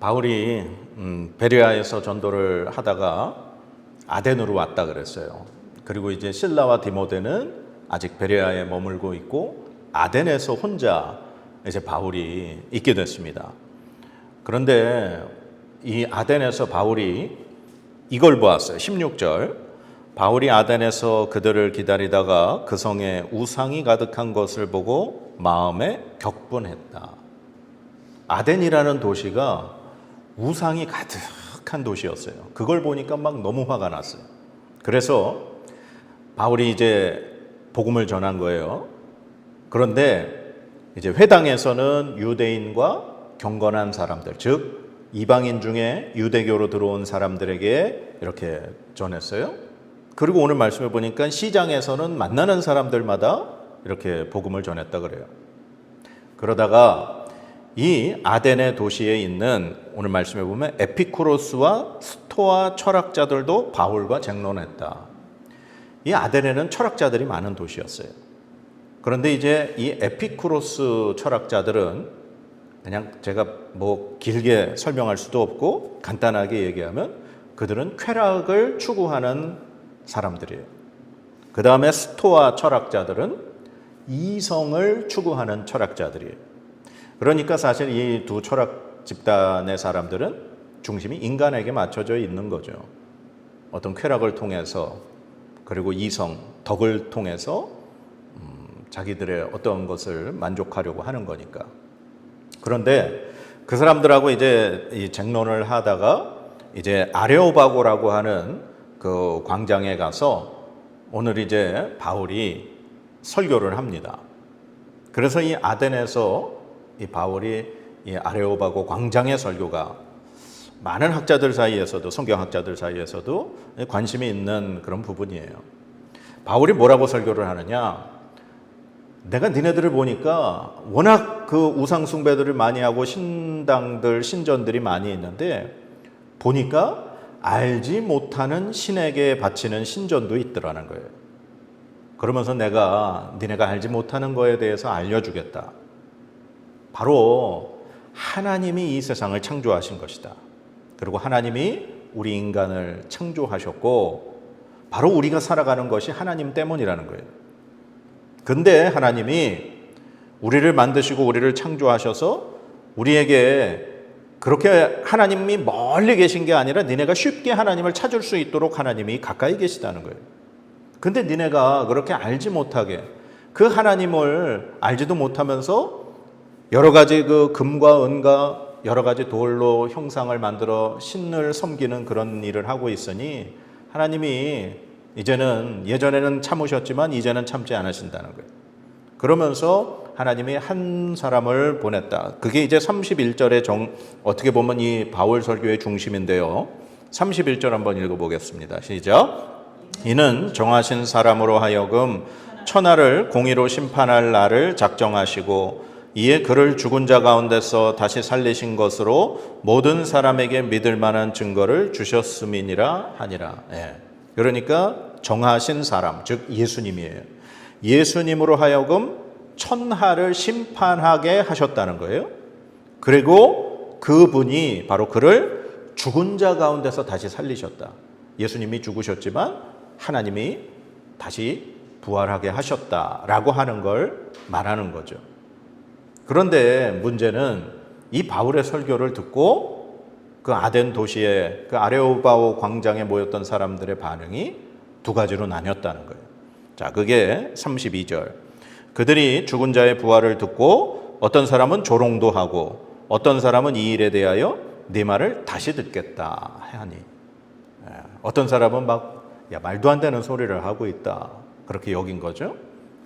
바울이 음, 베레아에서 전도를 하다가 아덴으로 왔다 그랬어요. 그리고 이제 신라와 디모데는 아직 베레아에 머물고 있고 아덴에서 혼자 이제 바울이 있게 됐습니다. 그런데 이 아덴에서 바울이 이걸 보았어요. 16절. 바울이 아덴에서 그들을 기다리다가 그 성에 우상이 가득한 것을 보고 마음에 격분했다. 아덴이라는 도시가 우상이 가득한 도시였어요. 그걸 보니까 막 너무 화가 났어요. 그래서 바울이 이제 복음을 전한 거예요. 그런데 이제 회당에서는 유대인과 경건한 사람들, 즉 이방인 중에 유대교로 들어온 사람들에게 이렇게 전했어요. 그리고 오늘 말씀을 보니까 시장에서는 만나는 사람들마다 이렇게 복음을 전했다 그래요. 그러다가 이 아덴의 도시에 있는 오늘 말씀에 보면 에피쿠로스와 스토아 철학자들도 바울과 쟁론했다. 이 아덴에는 철학자들이 많은 도시였어요. 그런데 이제 이 에피쿠로스 철학자들은 그냥 제가 뭐 길게 설명할 수도 없고 간단하게 얘기하면 그들은 쾌락을 추구하는 사람들이에요. 그 다음에 스토아 철학자들은 이성을 추구하는 철학자들이에요. 그러니까 사실 이 두 철학 집단의 사람들은 중심이 인간에게 맞춰져 있는 거죠. 어떤 쾌락을 통해서 그리고 이성, 덕을 통해서 음, 자기들의 어떤 것을 만족하려고 하는 거니까. 그런데 그 사람들하고 이제 이 쟁론을 하다가 이제 아레오바고라고 하는 그 광장에 가서 오늘 이제 바울이 설교를 합니다. 그래서 이 아덴에서 이 바울이 이 아레오바고 광장의 설교가 많은 학자들 사이에서도 성경학자들 사이에서도 관심이 있는 그런 부분이에요. 바울이 뭐라고 설교를 하느냐? 내가 니네들을 보니까 워낙 그 우상 숭배들을 많이 하고 신당들 신전들이 많이 있는데 보니까 알지 못하는 신에게 바치는 신전도 있더라는 거예요. 그러면서 내가 니네가 알지 못하는 거에 대해서 알려주겠다. 바로 하나님이 이 세상을 창조하신 것이다. 그리고 하나님이 우리 인간을 창조하셨고 바로 우리가 살아가는 것이 하나님 때문이라는 거예요. 근데 하나님이 우리를 만드시고 우리를 창조하셔서 우리에게 그렇게 하나님이 멀리 계신 게 아니라 니네가 쉽게 하나님을 찾을 수 있도록 하나님이 가까이 계시다는 거예요. 근데 니네가 그렇게 알지 못하게 그 하나님을 알지도 못하면서 여러 가지 그 금과 은과 여러 가지 돌로 형상을 만들어 신을 섬기는 그런 일을 하고 있으니 하나님이 이제는 예전에는 참으셨지만 이제는 참지 않으신다는 거예요. 그러면서 하나님이 한 사람을 보냈다. 그게 이제 31절의 정 어떻게 보면 이 바울 설교의 중심인데요. 31절 한번 읽어 보겠습니다. 시작. 이는 정하신 사람으로 하여금 천하를 공의로 심판할 날을 작정하시고 이에 그를 죽은 자 가운데서 다시 살리신 것으로 모든 사람에게 믿을 만한 증거를 주셨음이니라 하니라. 예. 그러니까 정하신 사람, 즉 예수님이에요. 예수님으로 하여금 천하를 심판하게 하셨다는 거예요. 그리고 그분이 바로 그를 죽은 자 가운데서 다시 살리셨다. 예수님이 죽으셨지만 하나님이 다시 부활하게 하셨다라고 하는 걸 말하는 거죠. 그런데 문제는 이 바울의 설교를 듣고 그 아덴 도시의 그 아레오바오 광장에 모였던 사람들의 반응이 두 가지로 나뉘었다는 거예요. 자, 그게 32절. 그들이 죽은 자의 부활을 듣고 어떤 사람은 조롱도 하고 어떤 사람은 이 일에 대하여 네 말을 다시 듣겠다 하니 예, 어떤 사람은 막 야, 말도 안 되는 소리를 하고 있다. 그렇게 여긴 거죠.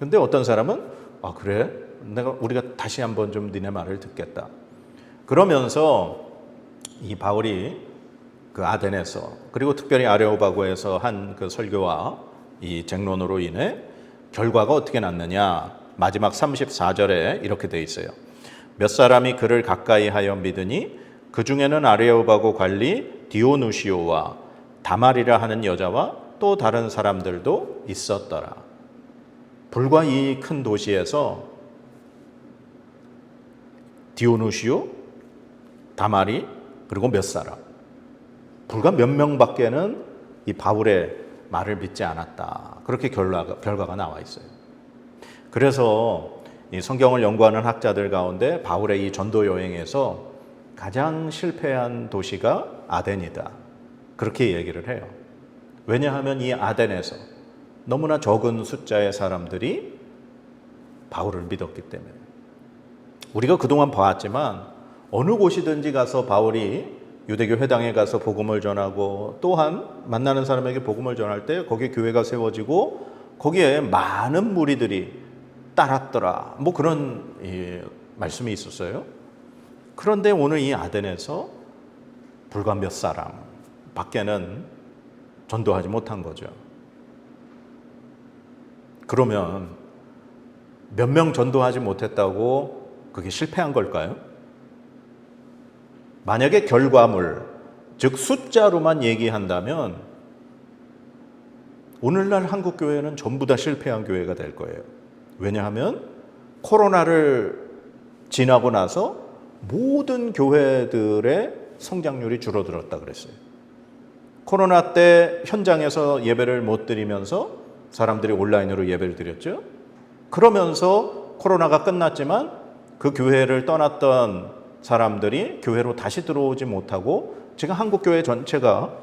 근데 어떤 사람은 아, 그래? 내가 우리가 다시 한번 좀 니네 말을 듣겠다. 그러면서 이 바울이 그 아덴에서 그리고 특별히 아레오바고에서 한 그 설교와 이 쟁론으로 인해 결과가 어떻게 났느냐? 마지막 34절에 이렇게 돼 있어요. 몇 사람이 그를 가까이 하여 믿으니 그 중에는 아레오바고 관리 디오누시오와 다말이라 하는 여자와 또 다른 사람들도 있었더라. 불과 이 큰 도시에서 디오누시오, 다말이, 그리고 몇 사람. 불과 몇 명밖에는 이 바울의 말을 믿지 않았다. 그렇게 결과가, 결과가 나와 있어요. 그래서 이 성경을 연구하는 학자들 가운데 바울의 이 전도 여행에서 가장 실패한 도시가 아덴이다. 그렇게 얘기를 해요. 왜냐하면 이 아덴에서 너무나 적은 숫자의 사람들이 바울을 믿었기 때문에. 우리가 그동안 봐왔지만 어느 곳이든지 가서 바울이 유대교 회당에 가서 복음을 전하고 또한 만나는 사람에게 복음을 전할 때 거기에 교회가 세워지고 거기에 많은 무리들이 따랐더라. 뭐 그런 예, 말씀이 있었어요. 그런데 오늘 이 아덴에서 불과 몇 사람 밖에는 전도하지 못한 거죠. 그러면 몇 명 전도하지 못했다고 그게 실패한 걸까요? 만약에 결과물, 즉 숫자로만 얘기한다면 오늘날 한국 교회는 전부 다 실패한 교회가 될 거예요. 왜냐하면 코로나를 지나고 나서 모든 교회들의 성장률이 줄어들었다 그랬어요. 코로나 때 현장에서 예배를 못 드리면서 사람들이 온라인으로 예배를 드렸죠. 그러면서 코로나가 끝났지만 그 교회를 떠났던 사람들이 교회로 다시 들어오지 못하고 지금 한국 교회 전체가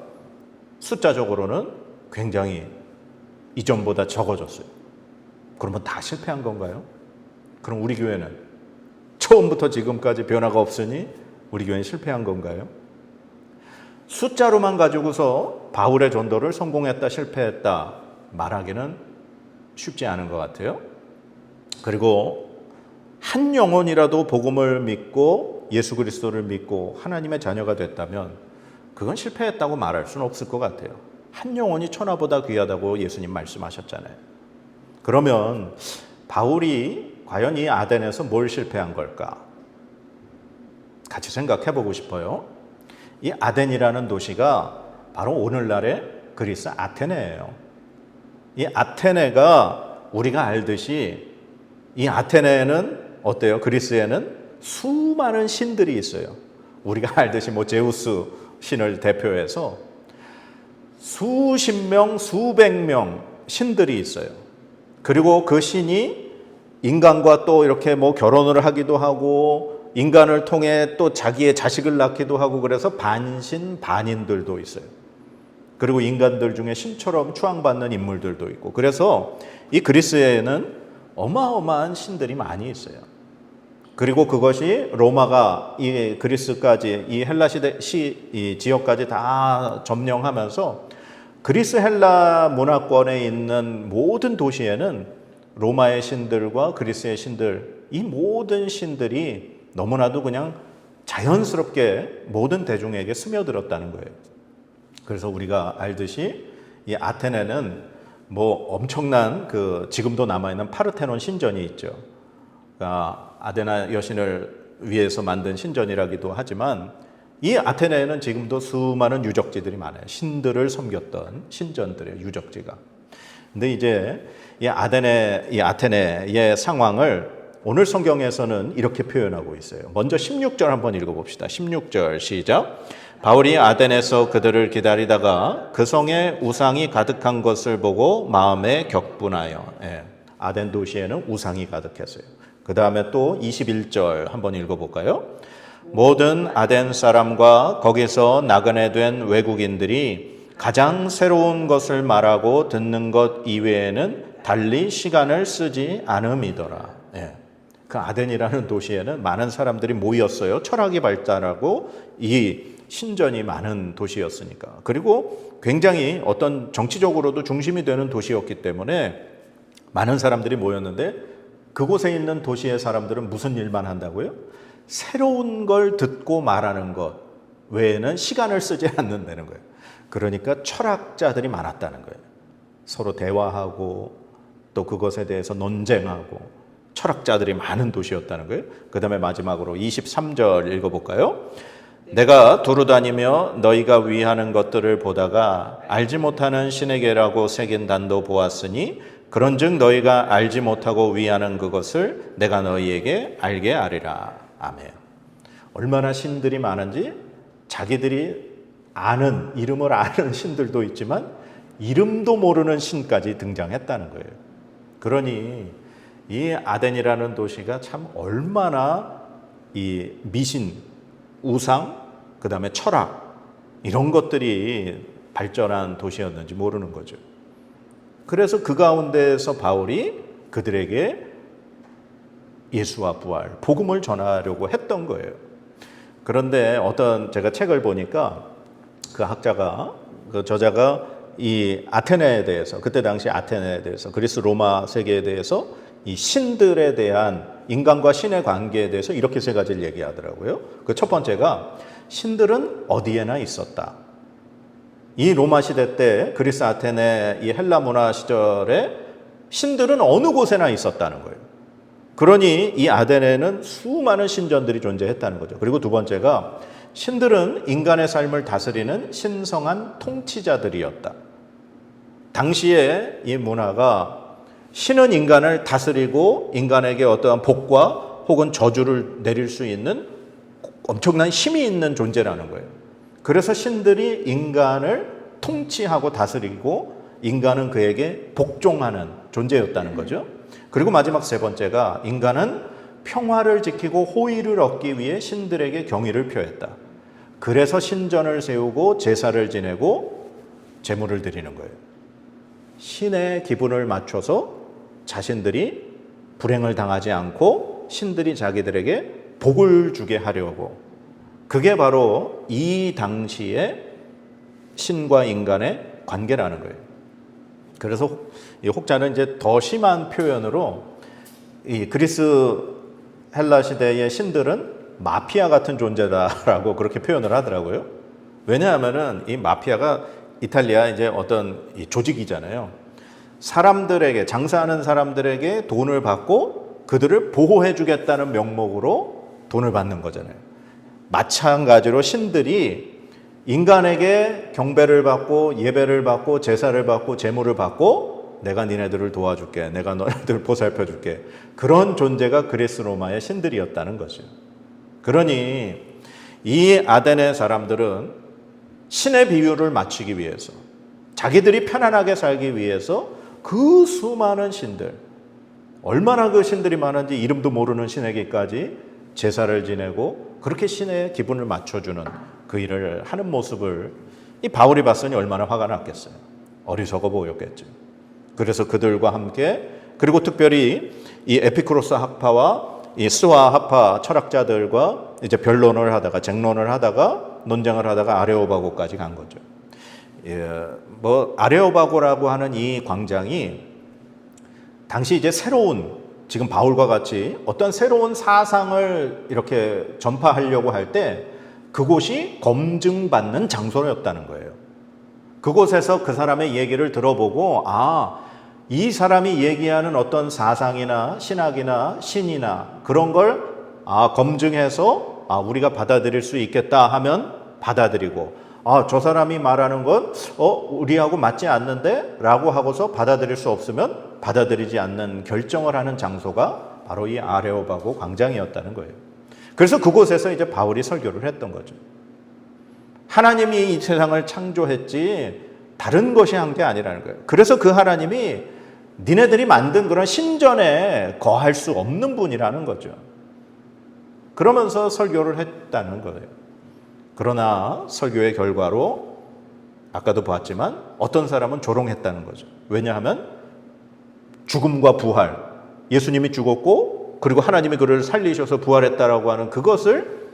숫자적으로는 굉장히 이전보다 적어졌어요. 그러면 다 실패한 건가요? 그럼 우리 교회는 처음부터 지금까지 변화가 없으니 우리 교회는 실패한 건가요? 숫자로만 가지고서 바울의 전도를 성공했다, 실패했다 말하기는 쉽지 않은 것 같아요. 그리고 한 영혼이라도 복음을 믿고 예수 그리스도를 믿고 하나님의 자녀가 됐다면 그건 실패했다고 말할 수는 없을 것 같아요. 한 영혼이 천하보다 귀하다고 예수님 말씀하셨잖아요. 그러면 바울이 과연 이 아덴에서 뭘 실패한 걸까? 같이 생각해 보고 싶어요. 이 아덴이라는 도시가 바로 오늘날의 그리스 아테네예요. 이 아테네가 우리가 알듯이 이 아테네는 어때요? 그리스에는 수많은 신들이 있어요. 우리가 알듯이 뭐 제우스 신을 대표해서 수십 명, 수백 명 신들이 있어요. 그리고 그 신이 인간과 또 이렇게 뭐 결혼을 하기도 하고 인간을 통해 또 자기의 자식을 낳기도 하고 그래서 반신 반인들도 있어요. 그리고 인간들 중에 신처럼 추앙받는 인물들도 있고 그래서 이 그리스에는 어마어마한 신들이 많이 있어요. 그리고 그것이 로마가 이 그리스까지 이 헬라 시대 시 이 지역까지 다 점령하면서 그리스 헬라 문화권에 있는 모든 도시에는 로마의 신들과 그리스의 신들 이 모든 신들이 너무나도 그냥 자연스럽게 모든 대중에게 스며들었다는 거예요. 그래서 우리가 알듯이 이 아테네는 뭐 엄청난 그 지금도 남아 있는 파르테논 신전이 있죠. 그러니까 아데나 여신을 위해서 만든 신전이라기도 하지만 이 아테네에는 지금도 수많은 유적지들이 많아요. 신들을 섬겼던 신전들의 유적지가. 근데 이제 이 아데네, 이 아테네의 상황을 오늘 성경에서는 이렇게 표현하고 있어요. 먼저 16절 한번 읽어 봅시다. 16절 시작. 바울이 아덴에서 그들을 기다리다가 그 성에 우상이 가득한 것을 보고 마음에 격분하여 예, 아덴 도시에는 우상이 가득했어요. 그 다음에 또 21절 한번 읽어볼까요? 모든 아덴 사람과 거기서 나그네 된 외국인들이 가장 새로운 것을 말하고 듣는 것 이외에는 달리 시간을 쓰지 않음이더라. 예. 그 아덴이라는 도시에는 많은 사람들이 모였어요. 철학이 발달하고 이 신전이 많은 도시였으니까. 그리고 굉장히 어떤 정치적으로도 중심이 되는 도시였기 때문에 많은 사람들이 모였는데 그곳에 있는 도시의 사람들은 무슨 일만 한다고요? 새로운 걸 듣고 말하는 것 외에는 시간을 쓰지 않는다는 거예요. 그러니까 철학자들이 많았다는 거예요. 서로 대화하고 또 그것에 대해서 논쟁하고 철학자들이 많은 도시였다는 거예요. 그 다음에 마지막으로 23절 읽어볼까요? 내가 두루 다니며 너희가 위하는 것들을 보다가 알지 못하는 신에게라고 새긴 단도 보았으니 그런즉 너희가 알지 못하고 위하는 그것을 내가 너희에게 알게 하리라. 아멘. 얼마나 신들이 많은지 자기들이 아는 이름을 아는 신들도 있지만 이름도 모르는 신까지 등장했다는 거예요. 그러니 이 아덴이라는 도시가 참 얼마나 이 미신, 우상, 그다음에 철학 이런 것들이 발전한 도시였는지 모르는 거죠. 그래서 그 가운데서 바울이 그들에게 예수와 부활, 복음을 전하려고 했던 거예요. 그런데 어떤 제가 책을 보니까 그 학자가 그 저자가 이 아테네에 대해서 그때 당시 아테네에 대해서 그리스 로마 세계에 대해서 이 신들에 대한 인간과 신의 관계에 대해서 이렇게 세 가지를 얘기하더라고요. 그 첫 번째가 신들은 어디에나 있었다. 이 로마 시대 때 그리스 아테네 이 헬라 문화 시절에 신들은 어느 곳에나 있었다는 거예요. 그러니 이 아덴에는 수많은 신전들이 존재했다는 거죠. 그리고 두 번째가 신들은 인간의 삶을 다스리는 신성한 통치자들이었다. 당시에 이 문화가 신은 인간을 다스리고 인간에게 어떠한 복과 혹은 저주를 내릴 수 있는 엄청난 힘이 있는 존재라는 거예요. 그래서 신들이 인간을 통치하고 다스리고 인간은 그에게 복종하는 존재였다는 거죠. 그리고 마지막 세 번째가 인간은 평화를 지키고 호의를 얻기 위해 신들에게 경의를 표했다. 그래서 신전을 세우고 제사를 지내고 제물을 드리는 거예요. 신의 기분을 맞춰서 자신들이 불행을 당하지 않고 신들이 자기들에게 복을 주게 하려고 그게 바로 이 당시에 신과 인간의 관계라는 거예요. 그래서 이 혹자는 이제 더 심한 표현으로 이 그리스 헬라 시대의 신들은 마피아 같은 존재다라고 그렇게 표현을 하더라고요. 왜냐하면은 이 마피아가 이탈리아 이제 어떤 이 조직이잖아요. 사람들에게 장사하는 사람들에게 돈을 받고 그들을 보호해 주겠다는 명목으로 돈을 받는 거잖아요. 마찬가지로 신들이 인간에게 경배를 받고 예배를 받고 제사를 받고 제물을 받고 내가 니네들을 도와줄게. 내가 너희들 보살펴 줄게. 그런 존재가 그리스 로마의 신들이었다는 거죠. 그러니 이 아덴의 사람들은 신의 비유를 맞추기 위해서 자기들이 편안하게 살기 위해서 그 수많은 신들 얼마나 그 신들이 많은지 이름도 모르는 신에게까지 제사를 지내고 그렇게 신의 기분을 맞춰주는 그 일을 하는 모습을 이 바울이 봤으니 얼마나 화가 났겠어요. 어리석어 보였겠죠. 그래서 그들과 함께 그리고 특별히 이 에피쿠로스 학파와 이 스와 학파 철학자들과 이제 변론을 하다가 쟁론을 하다가 논쟁을 하다가 아레오바고까지 간 거죠. 예, 뭐 아레오바고라고 하는 이 광장이 당시 이제 새로운 지금 바울과 같이 어떤 새로운 사상을 이렇게 전파하려고 할 때 그곳이 검증받는 장소였다는 거예요. 그곳에서 그 사람의 얘기를 들어보고 아, 이 사람이 얘기하는 어떤 사상이나 신학이나 신이나 그런 걸 아, 검증해서 아, 우리가 받아들일 수 있겠다 하면 받아들이고 아, 저 사람이 말하는 건 어, 우리하고 맞지 않는데 라고 하고서 받아들일 수 없으면 받아들이지 않는 결정을 하는 장소가 바로 이 아레오바고 광장이었다는 거예요. 그래서 그곳에서 이제 바울이 설교를 했던 거죠. 하나님이 이 세상을 창조했지 다른 것이 한 게 아니라는 거예요. 그래서 그 하나님이 니네들이 만든 그런 신전에 거할 수 없는 분이라는 거죠. 그러면서 설교를 했다는 거예요. 그러나 설교의 결과로 아까도 보았지만 어떤 사람은 조롱했다는 거죠. 왜냐하면 죽음과 부활, 예수님이 죽었고 그리고 하나님이 그를 살리셔서 부활했다라고 하는 그것을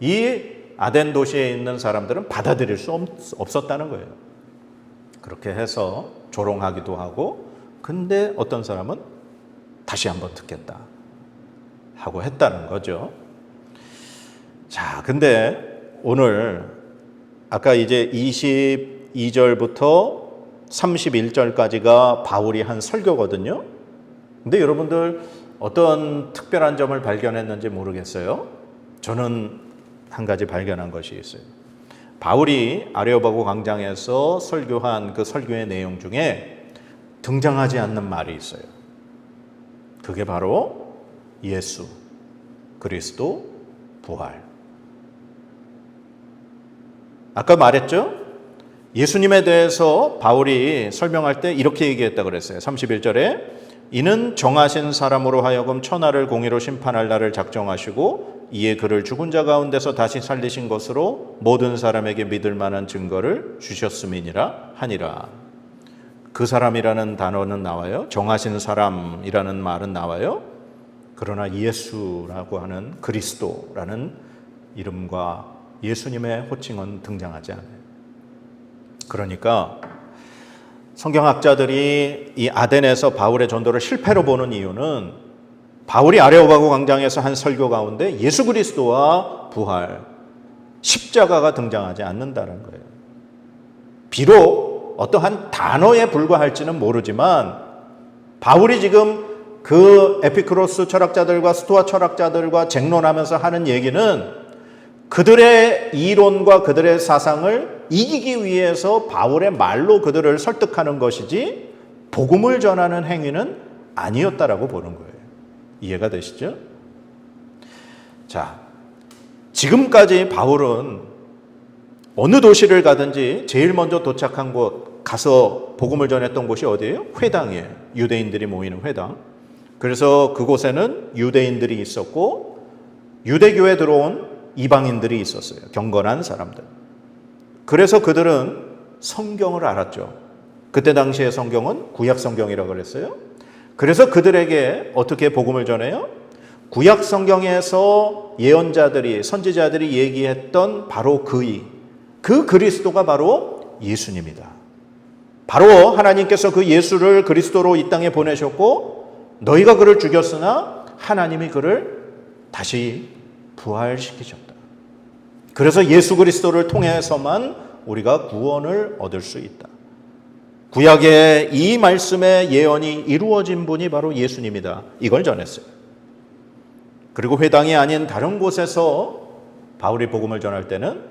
이 아덴 도시에 있는 사람들은 받아들일 수 없었다는 거예요. 그렇게 해서 조롱하기도 하고 근데 어떤 사람은 다시 한번 듣겠다 하고 했다는 거죠. 자, 근데 오늘 아까 이제 22절부터 31절까지가 바울이 한 설교거든요. 근데 여러분들 어떤 특별한 점을 발견했는지 모르겠어요. 저는 한 가지 발견한 것이 있어요. 바울이 아레오바고 광장에서 설교한 그 설교의 내용 중에 등장하지 않는 말이 있어요. 그게 바로 예수, 그리스도, 부활. 아까 말했죠? 예수님에 대해서 바울이 설명할 때 이렇게 얘기했다 그랬어요. 31절에 이는 정하신 사람으로 하여금 천하를 공의로 심판할 날을 작정하시고 이에 그를 죽은 자 가운데서 다시 살리신 것으로 모든 사람에게 믿을 만한 증거를 주셨음이니라 하니라. 그 사람이라는 단어는 나와요. 정하신 사람이라는 말은 나와요. 그러나 예수라고 하는 그리스도라는 이름과 예수님의 호칭은 등장하지 않아요. 그러니까 성경학자들이 이 아덴에서 바울의 전도를 실패로 보는 이유는 바울이 아레오바고 광장에서 한 설교 가운데 예수 그리스도와 부활, 십자가가 등장하지 않는다는 거예요. 비록 어떠한 단어에 불과할지는 모르지만 바울이 지금 그 에피크로스 철학자들과 스토아 철학자들과 쟁론하면서 하는 얘기는 그들의 이론과 그들의 사상을 이기기 위해서 바울의 말로 그들을 설득하는 것이지 복음을 전하는 행위는 아니었다라고 보는 거예요. 이해가 되시죠? 자, 지금까지 바울은 어느 도시를 가든지 제일 먼저 도착한 곳 가서 복음을 전했던 곳이 어디예요? 회당이에요. 유대인들이 모이는 회당. 그래서 그곳에는 유대인들이 있었고 유대교에 들어온 이방인들이 있었어요. 경건한 사람들. 그래서 그들은 성경을 알았죠. 그때 당시의 성경은 구약 성경이라고 그랬어요. 그래서 그들에게 어떻게 복음을 전해요? 구약 성경에서 예언자들이 선지자들이 얘기했던 바로 그이 그 그리스도가 바로 예수님이다. 바로 하나님께서 그 예수를 그리스도로 이 땅에 보내셨고 너희가 그를 죽였으나 하나님이 그를 다시 부활시키셨다. 그래서 예수 그리스도를 통해서만 우리가 구원을 얻을 수 있다. 구약의 이 말씀의 예언이 이루어진 분이 바로 예수님이다. 이걸 전했어요. 그리고 회당이 아닌 다른 곳에서 바울이 복음을 전할 때는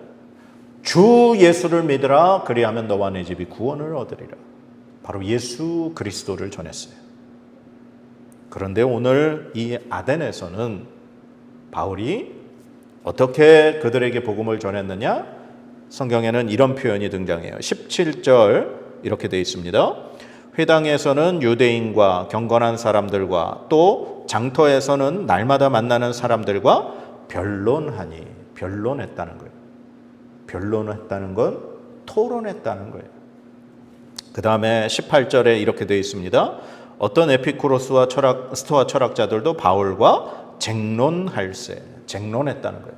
주 예수를 믿으라 그리하면 너와 내 집이 구원을 얻으리라. 바로 예수 그리스도를 전했어요. 그런데 오늘 이 아덴에서는 바울이 어떻게 그들에게 복음을 전했느냐? 성경에는 이런 표현이 등장해요. 17절 이렇게 되어 있습니다. 회당에서는 유대인과 경건한 사람들과 또 장터에서는 날마다 만나는 사람들과 변론하니 변론했다는 거예요. 변론했다는 건 토론했다는 거예요. 그 다음에 18절에 이렇게 되어 있습니다. 어떤 에피쿠로스와 철학, 스토아 철학자들도 바울과 쟁론할세, 쟁론했다는 거예요.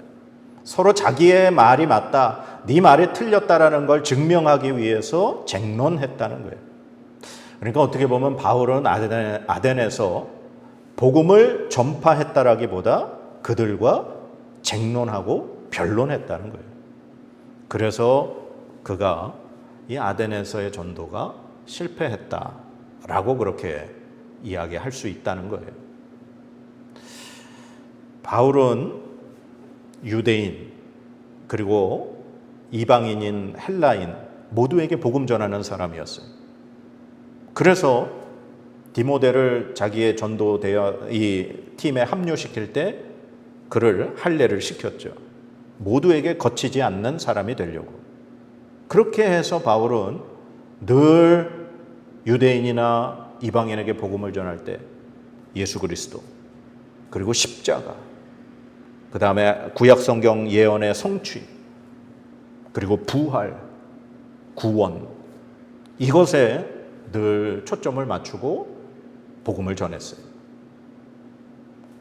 서로 자기의 말이 맞다, 네 말이 틀렸다라는 걸 증명하기 위해서 쟁론했다는 거예요. 그러니까 어떻게 보면 바울은 아덴, 아덴에서 복음을 전파했다라기보다 그들과 쟁론하고 변론했다는 거예요. 그래서 그가 이 아덴에서의 전도가 실패했다라고 그렇게 이야기할 수 있다는 거예요. 바울은 유대인 그리고 이방인인 헬라인 모두에게 복음 전하는 사람이었어요. 그래서 디모데를 자기의 전도 대여 이 팀에 합류시킬 때 그를 할례를 시켰죠. 모두에게 거치지 않는 사람이 되려고. 그렇게 해서 바울은 늘 유대인이나 이방인에게 복음을 전할 때 예수 그리스도 그리고 십자가 그 다음에 구약 성경 예언의 성취 그리고 부활 구원 이것에 늘 초점을 맞추고 복음을 전했어요.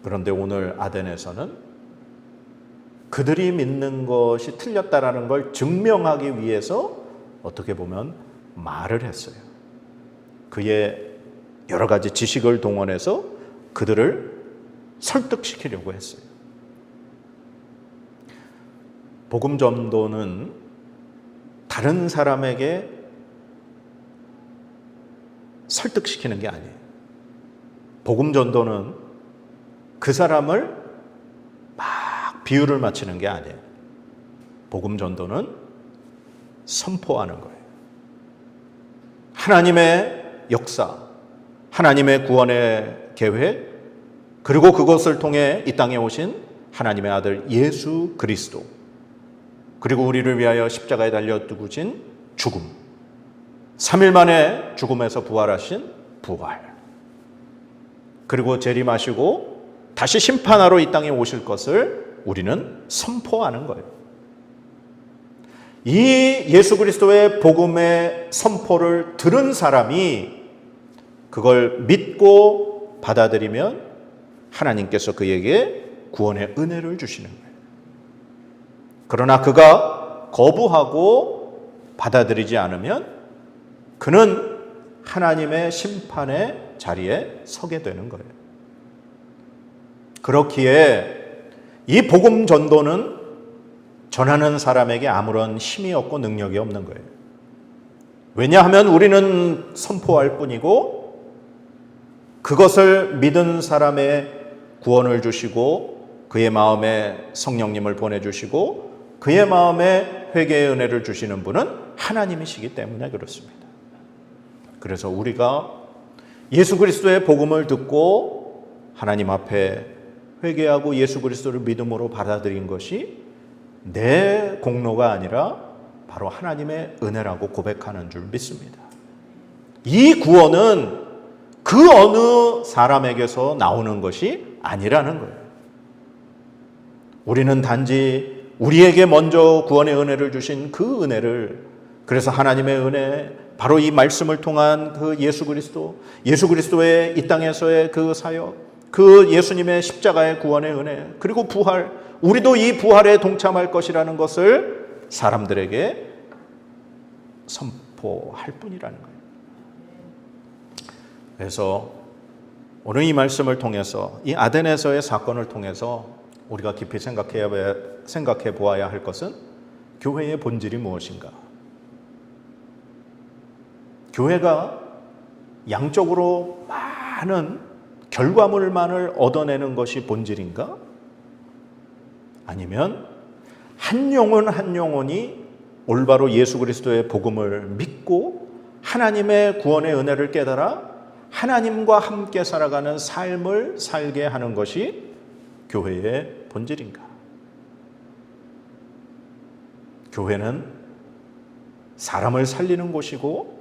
그런데 오늘 아덴에서는 그들이 믿는 것이 틀렸다라는 걸 증명하기 위해서 어떻게 보면 말을 했어요. 그의 여러 가지 지식을 동원해서 그들을 설득시키려고 했어요. 복음 전도는 다른 사람에게 설득시키는 게 아니에요. 복음 전도는 그 사람을 막 비유를 맞추는 게 아니에요. 복음 전도는 선포하는 거예요. 하나님의 역사, 하나님의 구원의 계획, 그리고 그것을 통해 이 땅에 오신 하나님의 아들 예수 그리스도. 그리고 우리를 위하여 십자가에 달려 죽으신 죽음. 3일 만에 죽음에서 부활하신 부활. 그리고 재림하시고 다시 심판하러 이 땅에 오실 것을 우리는 선포하는 거예요. 이 예수 그리스도의 복음의 선포를 들은 사람이 그걸 믿고 받아들이면 하나님께서 그에게 구원의 은혜를 주시는 거예요. 그러나 그가 거부하고 받아들이지 않으면 그는 하나님의 심판의 자리에 서게 되는 거예요. 그렇기에 이 복음 전도는 전하는 사람에게 아무런 힘이 없고 능력이 없는 거예요. 왜냐하면 우리는 선포할 뿐이고 그것을 믿은 사람의 구원을 주시고 그의 마음에 성령님을 보내주시고 그의 마음에 회개의 은혜를 주시는 분은 하나님이시기 때문에 그렇습니다. 그래서 우리가 예수 그리스도의 복음을 듣고 하나님 앞에 회개하고 예수 그리스도를 믿음으로 받아들인 것이 내 공로가 아니라 바로 하나님의 은혜라고 고백하는 줄 믿습니다. 이 구원은 그 어느 사람에게서 나오는 것이 아니라는 거예요. 우리는 단지 우리에게 먼저 구원의 은혜를 주신 그 은혜를 그래서 하나님의 은혜 바로 이 말씀을 통한 그 예수 그리스도 예수 그리스도의 이 땅에서의 그 사역 그 예수님의 십자가의 구원의 은혜 그리고 부활 우리도 이 부활에 동참할 것이라는 것을 사람들에게 선포할 뿐이라는 거예요. 그래서 오늘 이 말씀을 통해서 이 아덴에서의 사건을 통해서 우리가 깊이 생각해 생각해 보아야 할 것은 교회의 본질이 무엇인가? 교회가 양적으로 많은 결과물만을 얻어내는 것이 본질인가? 아니면 한 영혼 한 영혼이 올바로 예수 그리스도의 복음을 믿고 하나님의 구원의 은혜를 깨달아 하나님과 함께 살아가는 삶을 살게 하는 것이 교회의 본질인가? 교회는 사람을 살리는 곳이고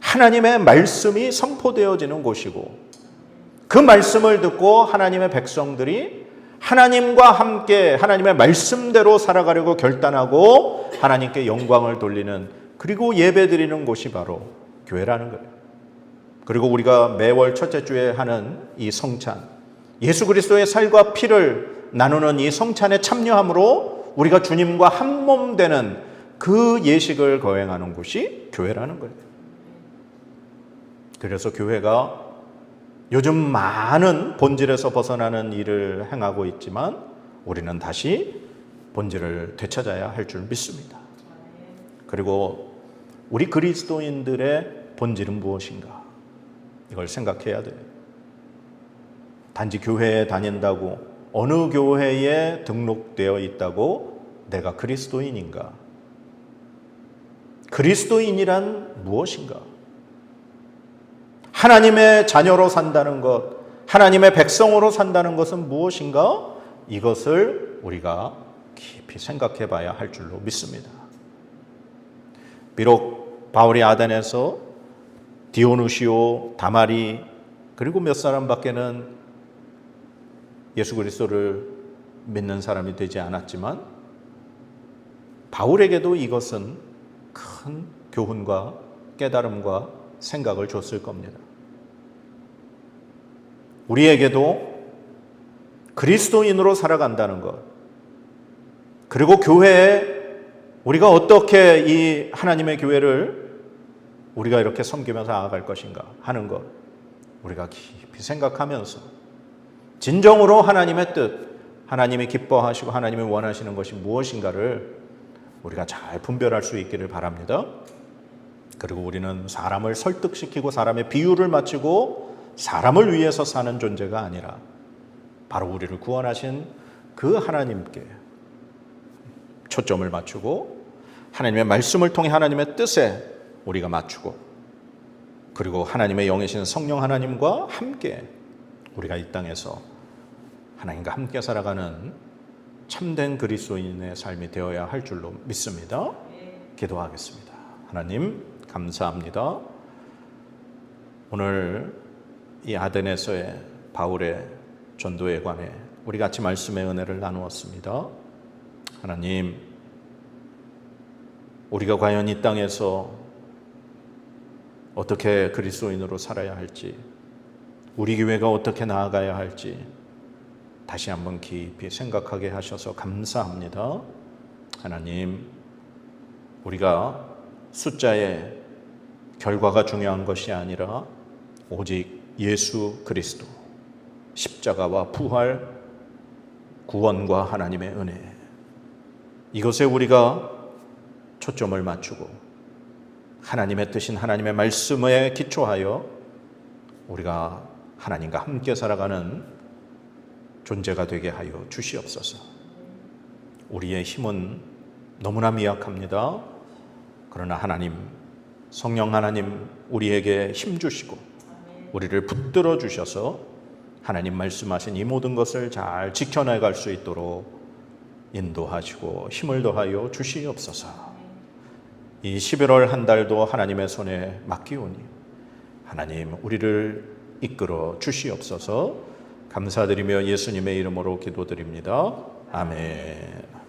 하나님의 말씀이 선포되어지는 곳이고 그 말씀을 듣고 하나님의 백성들이 하나님과 함께 하나님의 말씀대로 살아가려고 결단하고 하나님께 영광을 돌리는 그리고 예배 드리는 곳이 바로 교회라는 거예요. 그리고 우리가 매월 첫째 주에 하는 이 성찬, 예수 그리스도의 살과 피를 나누는 이 성찬에 참여함으로 우리가 주님과 한 몸 되는 그 예식을 거행하는 곳이 교회라는 거예요. 그래서 교회가 요즘 많은 본질에서 벗어나는 일을 행하고 있지만 우리는 다시 본질을 되찾아야 할 줄 믿습니다. 그리고 우리 그리스도인들의 본질은 무엇인가? 이걸 생각해야 돼요. 단지 교회에 다닌다고 어느 교회에 등록되어 있다고 내가 그리스도인인가? 그리스도인이란 무엇인가? 하나님의 자녀로 산다는 것, 하나님의 백성으로 산다는 것은 무엇인가? 이것을 우리가 깊이 생각해 봐야 할 줄로 믿습니다. 비록 바울이 아덴에서 디오누시오, 다마리 그리고 몇 사람밖에는 예수 그리스도를 믿는 사람이 되지 않았지만 바울에게도 이것은 큰 교훈과 깨달음과 생각을 줬을 겁니다. 우리에게도 그리스도인으로 살아간다는 것, 그리고 교회에 우리가 어떻게 이 하나님의 교회를 우리가 이렇게 섬기면서 나아갈 것인가 하는 것, 우리가 깊이 생각하면서 진정으로 하나님의 뜻, 하나님이 기뻐하시고 하나님이 원하시는 것이 무엇인가를 우리가 잘 분별할 수 있기를 바랍니다. 그리고 우리는 사람을 설득시키고 사람의 비유를 맞추고 사람을 위해서 사는 존재가 아니라 바로 우리를 구원하신 그 하나님께 초점을 맞추고 하나님의 말씀을 통해 하나님의 뜻에 우리가 맞추고 그리고 하나님의 영이신 성령 하나님과 함께 우리가 이 땅에서 하나님과 함께 살아가는 참된 그리스도인의 삶이 되어야 할 줄로 믿습니다. 기도하겠습니다. 하나님 감사합니다. 오늘 이 아덴에서의 바울의 전도에 관해 우리 같이 말씀의 은혜를 나누었습니다. 하나님, 우리가 과연 이 땅에서 어떻게 그리스도인으로 살아야 할지, 우리 교회가 어떻게 나아가야 할지 다시 한번 깊이 생각하게 하셔서 감사합니다. 하나님, 우리가 숫자의 결과가 중요한 것이 아니라 오직 예수 그리스도 십자가와 부활 구원과 하나님의 은혜 이것에 우리가 초점을 맞추고 하나님의 뜻인 하나님의 말씀에 기초하여 우리가 하나님과 함께 살아가는 존재가 되게 하여 주시옵소서. 우리의 힘은 너무나 미약합니다. 그러나 하나님, 성령 하나님, 우리에게 힘 주시고, 우리를 붙들어 주셔서 하나님 말씀하신 이 모든 것을 잘 지켜나갈 수 있도록 인도하시고 힘을 더하여 주시옵소서. 이 11월 한 달도 하나님의 손에 맡기오니 하나님 우리를 이끌어 주시옵소서. 감사드리며 예수님의 이름으로 기도드립니다. 아멘.